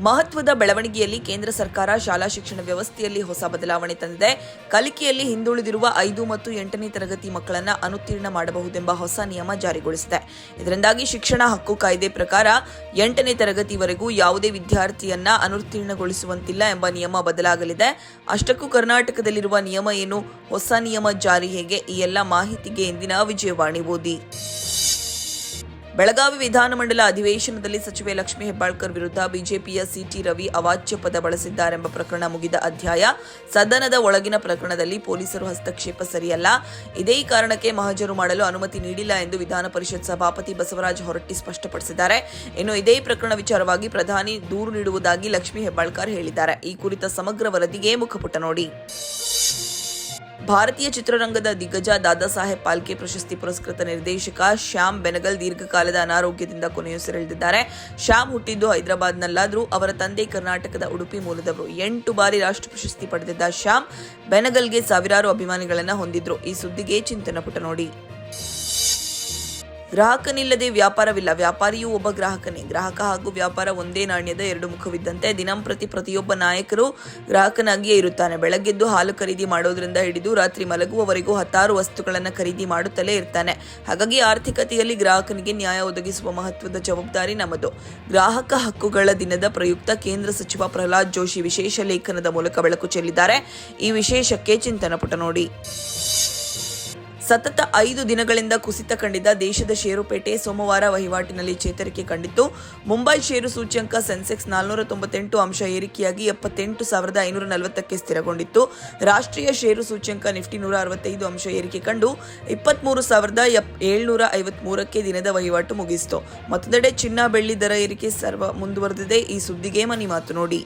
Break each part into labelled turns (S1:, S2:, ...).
S1: ಮಹತ್ವದ ಬೆಳವಣಿಗೆಯಲ್ಲಿ ಕೇಂದ್ರ ಸರ್ಕಾರ ಶಾಲಾ ಶಿಕ್ಷಣ ವ್ಯವಸ್ಥೆಯಲ್ಲಿ ಹೊಸ ಬದಲಾವಣೆ ತಂದಿದೆ. ಕಲಿಕೆಯಲ್ಲಿ ಹಿಂದುಳಿದಿರುವ ಐದು ಮತ್ತು ಎಂಟನೇ ತರಗತಿ ಮಕ್ಕಳನ್ನು ಅನುತ್ತೀರ್ಣ ಮಾಡಬಹುದೆಂಬ ಹೊಸ ನಿಯಮ ಜಾರಿಗೊಳಿಸಿದೆ. ಇದರಿಂದಾಗಿ ಶಿಕ್ಷಣ ಹಕ್ಕು ಕಾಯ್ದೆ ಪ್ರಕಾರ ಎಂಟನೇ ತರಗತಿವರೆಗೂ ಯಾವುದೇ ವಿದ್ಯಾರ್ಥಿಯನ್ನ ಅನುತ್ತೀರ್ಣಗೊಳಿಸುವಂತಿಲ್ಲ ಎಂಬ ನಿಯಮ ಬದಲಾಗಲಿದೆ. ಅಷ್ಟಕ್ಕೂ ಕರ್ನಾಟಕದಲ್ಲಿರುವ ನಿಯಮ ಏನು? ಹೊಸ ನಿಯಮ ಜಾರಿ ಹೇಗೆ? ಈ ಎಲ್ಲ ಮಾಹಿತಿಗೆ ಇಂದಿನ ವಿಜಯವಾಣಿ ಓದಿ. ಬೆಳಗಾವಿ ವಿಧಾನಮಂಡಲ ಅಧಿವೇಶನದಲ್ಲಿ ಸಚಿವೆ ಲಕ್ಷ್ಮೀ ಹೆಬ್ಬಾಳ್ಕರ್ ವಿರುದ್ಧ ಬಿಜೆಪಿಯ ಸಿಟಿ ರವಿ ಅವಾಚ್ಯ ಪದ ಬಳಸಿದ್ದಾರೆಂಬ ಪ್ರಕರಣ ಮುಗಿದ ಅಧ್ಯಾಯ, ಸದನದ ಒಳಗಿನ ಪ್ರಕರಣದಲ್ಲಿ ಪೊಲೀಸರು ಹಸ್ತಕ್ಷೇಪ ಸರಿಯಲ್ಲ. ಇದೇ ಕಾರಣಕ್ಕೆ ಮಹಜರು ಮಾಡಲು ಅನುಮತಿ ನೀಡಿಲ್ಲ ಎಂದು ವಿಧಾನ ಪರಿಷತ್ ಸಭಾಪತಿ ಬಸವರಾಜ ಹೊರಟ್ಟಿ ಸ್ಪಷ್ಟಪಡಿಸಿದ್ದಾರೆ. ಇನ್ನು ಇದೇ ಪ್ರಕರಣ ವಿಚಾರವಾಗಿ ಪ್ರಧಾನಿ ದೂರು ನೀಡುವುದಾಗಿ ಲಕ್ಷ್ಮೀ ಹೆಬ್ಬಾಳ್ಕರ್ ಹೇಳಿದ್ದಾರೆ. ಈ ಕುರಿತ ಸಮಗ್ರ ವರದಿಗೆ ಮುಖಪುಟ ನೋಡಿ. ಭಾರತೀಯ ಚಿತ್ರರಂಗದ ದಿಗ್ಗಜ ದಾದಾ ಸಾಹೇಬ್ ಪಾಲ್ಕೆ ಪ್ರಶಸ್ತಿ ಪುರಸ್ಕೃತ ನಿರ್ದೇಶಕ ಶ್ಯಾಮ್ ಬೆನಗಲ್ ದೀರ್ಘಕಾಲದ ಅನಾರೋಗ್ಯದಿಂದ ಕೊನೆಯುಸಿರೆಳೆದಿದ್ದಾರೆ ಶ್ಯಾಮ್ ಹುಟ್ಟಿದ್ದು ಹೈದರಾಬಾದ್ನಲ್ಲಾದರೂ ಅವರ ತಂದೆ ಕರ್ನಾಟಕದ ಉಡುಪಿ ಮೂಲದವರು. ಎಂಟು ಬಾರಿ ರಾಷ್ಟ್ರ ಪ್ರಶಸ್ತಿ ಪಡೆದಿದ್ದ ಶ್ಯಾಮ್ ಬೆನಗಲ್ಗೆ ಸಾವಿರಾರು ಅಭಿಮಾನಿಗಳನ್ನು ಹೊಂದಿದ್ರು. ಈ ಸುದ್ದಿಗೆ ಚಿಂತನ ಪುಟ ನೋಡಿ. ಗ್ರಾಹಕನಿಲ್ಲದೆ ವ್ಯಾಪಾರವಿಲ್ಲ. ವ್ಯಾಪಾರಿಯೂ ಒಬ್ಬ ಗ್ರಾಹಕನೇ. ಗ್ರಾಹಕ ಹಾಗೂ ವ್ಯಾಪಾರ ಒಂದೇ ನಾಣ್ಯದ ಎರಡು ಮುಖವಿದ್ದಂತೆ ದಿನಂಪ್ರತಿ ಪ್ರತಿಯೊಬ್ಬ ನಾಯಕರು ಗ್ರಾಹಕನಾಗಿಯೇ ಇರುತ್ತಾನೆ. ಬೆಳಗ್ಗೆದ್ದು ಹಾಲು ಖರೀದಿ ಮಾಡೋದ್ರಿಂದ ಹಿಡಿದು ರಾತ್ರಿ ಮಲಗುವವರೆಗೂ ಹತ್ತಾರು ವಸ್ತುಗಳನ್ನು ಖರೀದಿ ಮಾಡುತ್ತಲೇ ಇರ್ತಾನೆ. ಹಾಗಾಗಿ ಆರ್ಥಿಕತೆಯಲ್ಲಿ ಗ್ರಾಹಕನಿಗೆ ನ್ಯಾಯ ಒದಗಿಸುವ ಮಹತ್ವದ ಜವಾಬ್ದಾರಿ ನಮ್ಮದು. ಗ್ರಾಹಕ ಹಕ್ಕುಗಳ ದಿನದ ಪ್ರಯುಕ್ತ ಕೇಂದ್ರ ಸಚಿವ ಪ್ರಹ್ಲಾದ್ ಜೋಶಿ ವಿಶೇಷ ಲೇಖನದ ಮೂಲಕ ಬೆಳಕು ಚೆಲ್ಲಿದ್ದಾರೆ. ಈ ವಿಶೇಷಕ್ಕೆ ಚಿಂತನ ಪುಟ ನೋಡಿ. ಸತತ ಐದು ದಿನಗಳಿಂದ ಕುಸಿತ ಕಂಡಿದ್ದ ದೇಶದ ಷೇರುಪೇಟೆ ಸೋಮವಾರ ವಹಿವಾಟಿನಲ್ಲಿ ಚೇತರಿಕೆ ಕಂಡಿತ್ತು. ಮುಂಬೈ ಷೇರು ಸೂಚ್ಯಂಕ ಸೆನ್ಸೆಕ್ಸ್ ನಾಲ್ನೂರ ತೊಂಬತ್ತೆಂಟು ಅಂಶ ಏರಿಕೆಯಾಗಿ ಎಪ್ಪತ್ತೆಂಟು ಸಾವಿರದ ಐನೂರ ನಲವತ್ತಕ್ಕೆ ಸ್ಥಿರಗೊಂಡಿತ್ತು. ರಾಷ್ಟ್ರೀಯ ಷೇರು ಸೂಚ್ಯಂಕ ನಿಫ್ಟಿ ನೂರ ಅರವತ್ತೈದು ಅಂಶ ಏರಿಕೆ ಕಂಡು ಇಪ್ಪತ್ಮೂರು ಸಾವಿರದ ಏಳ್ನೂರ ಐವತ್ಮೂರಕ್ಕೆ ದಿನದ ವಹಿವಾಟು ಮುಗಿಸಿತು. ಮತ್ತೊಂದೆಡೆ ಚಿನ್ನ ಬೆಳ್ಳಿ ದರ ಏರಿಕೆ ಸರ್ವ ಮುಂದುವರೆದಿದೆ. ಈ ಸುದ್ದಿಗೆ ಮನಿ ಮಾತು ನೋಡಿ.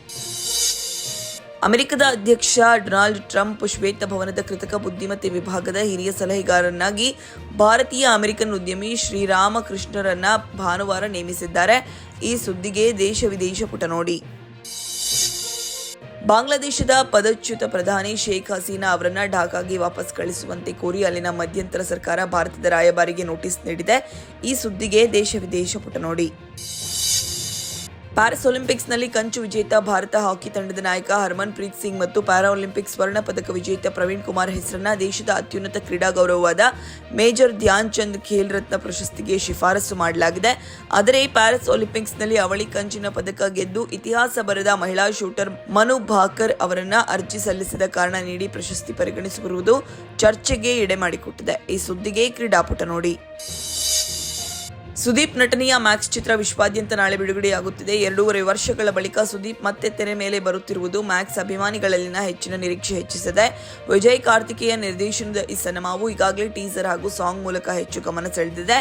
S1: ಅಮೆರಿಕದ ಅಧ್ಯಕ್ಷ ಡೊನಾಲ್ಡ್ ಟ್ರಂಪ್ ಶ್ವೇತಭವನದ ಕೃತಕ ಬುದ್ಧಿಮತ್ತೆ ವಿಭಾಗದ ಹಿರಿಯ ಸಲಹೆಗಾರನಾಗಿ ಭಾರತೀಯ ಅಮೆರಿಕನ್ ಉದ್ಯಮಿ ಶ್ರೀರಾಮಕೃಷ್ಣರನ್ನ ಭಾನುವಾರ ನೇಮಿಸಿದ್ದಾರೆ. ಈ ಸುದ್ದಿಗೆ ದೇಶ ವಿದೇಶ ಪುಟ ನೋಡಿ. ಬಾಂಗ್ಲಾದೇಶದ ಪದಚ್ಯುತ ಪ್ರಧಾನಿ ಶೇಖ್ ಹಸೀನಾ ಅವರನ್ನು ಢಾಕಾಗೆ ವಾಪಸ್ ಕಳಿಸುವಂತೆ ಕೋರಿ ಅಲ್ಲಿನ ಮಧ್ಯಂತರ ಸರ್ಕಾರ ಭಾರತದ ರಾಯಭಾರಿಗೆ ನೋಟಿಸ್ ನೀಡಿದೆ. ಈ ಸುದ್ದಿಗೆ ದೇಶ ವಿದೇಶ ಪುಟ ನೋಡಿ. ಪ್ಯಾರಿಸ್ ಒಲಿಂಪಿಕ್ಸ್ನಲ್ಲಿ ಕಂಚು ವಿಜೇತ, ಭಾರತ ಹಾಕಿ ತಂಡದ ನಾಯಕ ಹರ್ಮನ್ ಪ್ರೀತ್ ಸಿಂಗ್ ಮತ್ತು ಪ್ಯಾರಾ ಒಲಿಂಪಿಕ್ಸ್ ಸ್ವರ್ಣ ಪದಕ ವಿಜೇತ ಪ್ರವೀಣ್ ಕುಮಾರ್ ಹೆಸರನ್ನ ದೇಶದ ಅತ್ಯುನ್ನತ ಕ್ರೀಡಾ ಗೌರವವಾದ ಮೇಜರ್ ಧ್ಯಾನ್ ಚಂದ್ ಖೇಲ್ ರತ್ನ ಪ್ರಶಸ್ತಿಗೆ ಶಿಫಾರಸು ಮಾಡಲಾಗಿದೆ. ಆದರೆ ಪ್ಯಾರಿಸ್ ಒಲಿಂಪಿಕ್ಸ್ನಲ್ಲಿ ಅವಳಿ ಕಂಚಿನ ಪದಕ ಗೆದ್ದು ಇತಿಹಾಸ ಬರೆದ ಮಹಿಳಾ ಶೂಟರ್ ಮನು ಭಾಕರ್ ಅವರನ್ನ ಅರ್ಜಿ ಸಲ್ಲಿಸಿದ ಕಾರಣ ನೀಡಿ ಪ್ರಶಸ್ತಿ ಪರಿಗಣಿಸಿರುವುದು ಚರ್ಚೆಗೆ ಎಡೆ ಮಾಡಿಕೊಟ್ಟಿದೆ ಈ ಸುದ್ದಿಗೆ ಕ್ರೀಡಾಪುಟ ನೋಡಿ. ಸುದೀಪ್ ನಟನೆಯ ಮ್ಯಾಕ್ಸ್ ಚಿತ್ರ ವಿಶ್ವಾದ್ಯಂತ ನಾಳೆ ಬಿಡುಗಡೆಯಾಗುತ್ತಿದೆ. ಎರಡೂವರೆ ವರ್ಷಗಳ ಬಳಿಕ ಸುದೀಪ್ ಮತ್ತೆ ತೆರೆ ಮೇಲೆ ಬರುತ್ತಿರುವುದು ಮ್ಯಾಕ್ಸ್ ಅಭಿಮಾನಿಗಳಲ್ಲಿನ ಹೆಚ್ಚಿನ ನಿರೀಕ್ಷೆ ಹೆಚ್ಚಿಸಿದೆ. ವಿಜಯ್ ಕಾರ್ತಿಕೇಯ ನಿರ್ದೇಶನದ ಈ ಸಿನಿಮಾವು ಈಗಾಗಲೇ ಟೀಸರ್ ಹಾಗೂ ಸಾಂಗ್ ಮೂಲಕ ಹೆಚ್ಚು ಗಮನ ಸೆಳೆದಿದೆ.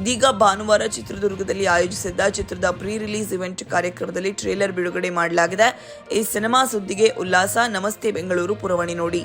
S1: ಇದೀಗ ಭಾನುವಾರ ಚಿತ್ರದುರ್ಗದಲ್ಲಿ ಆಯೋಜಿಸಿದ್ದ ಚಿತ್ರದ ಪ್ರೀ ರಿಲೀಸ್ ಇವೆಂಟ್ ಕಾರ್ಯಕ್ರಮದಲ್ಲಿ ಟ್ರೇಲರ್ ಬಿಡುಗಡೆ ಮಾಡಲಾಗಿದೆ. ಈ ಸಿನಿಮಾ ಸುದ್ದಿಗೆ ಉಲ್ಲಾಸ. ನಮಸ್ತೆ, ಬೆಂಗಳೂರು, ಪುರವಣಿ ನೋಡಿ.